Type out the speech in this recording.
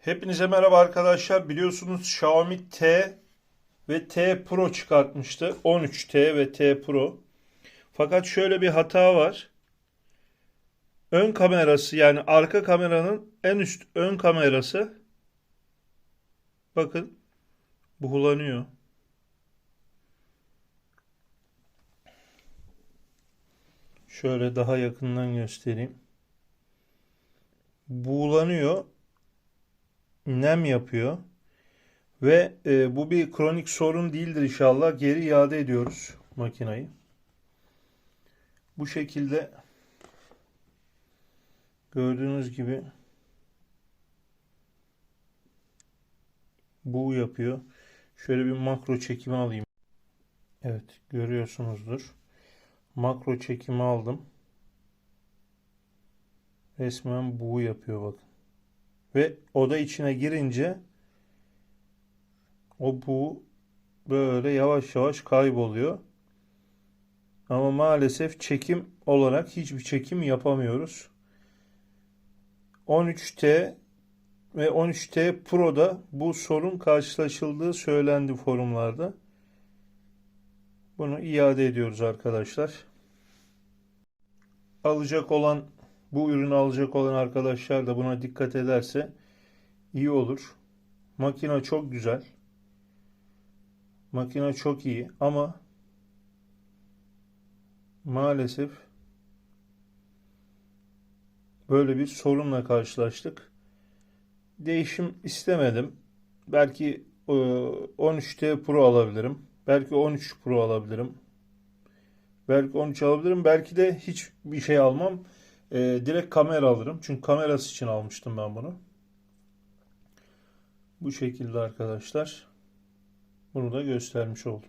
Hepinize merhaba arkadaşlar. Biliyorsunuz Xiaomi T ve T Pro çıkartmıştı. 13T ve T Pro. Fakat şöyle bir hata var. Ön kamerası yani arka kameranın en üst ön kamerası bakın buğulanıyor. Şöyle daha yakından göstereyim. Buğulanıyor nem yapıyor. Ve e, bu bir kronik sorun değildir inşallah. Geri iade ediyoruz makinayı. Bu şekilde gördüğünüz gibi bu yapıyor. Şöyle bir makro çekimi alayım. Evet görüyorsunuzdur. Makro çekimi aldım. Resmen bu yapıyor bakın. Ve oda içine girince o bu böyle yavaş yavaş kayboluyor. Ama maalesef çekim olarak hiçbir çekim yapamıyoruz. 13T ve 13T Pro'da bu sorun karşılaşıldığı söylendi forumlarda. Bunu iade ediyoruz arkadaşlar. Alacak olan bu ürünü alacak olan arkadaşlar da buna dikkat ederse iyi olur. Makine çok güzel. Makine çok iyi ama maalesef böyle bir sorunla karşılaştık. Değişim istemedim. Belki e, 13T Pro alabilirim. Belki 13 Pro alabilirim. Belki 13 alabilirim. Belki de hiçbir şey almam. E, direkt kamera alırım. Çünkü kamerası için almıştım ben bunu. Bu şekilde arkadaşlar. Bunu da göstermiş oldum.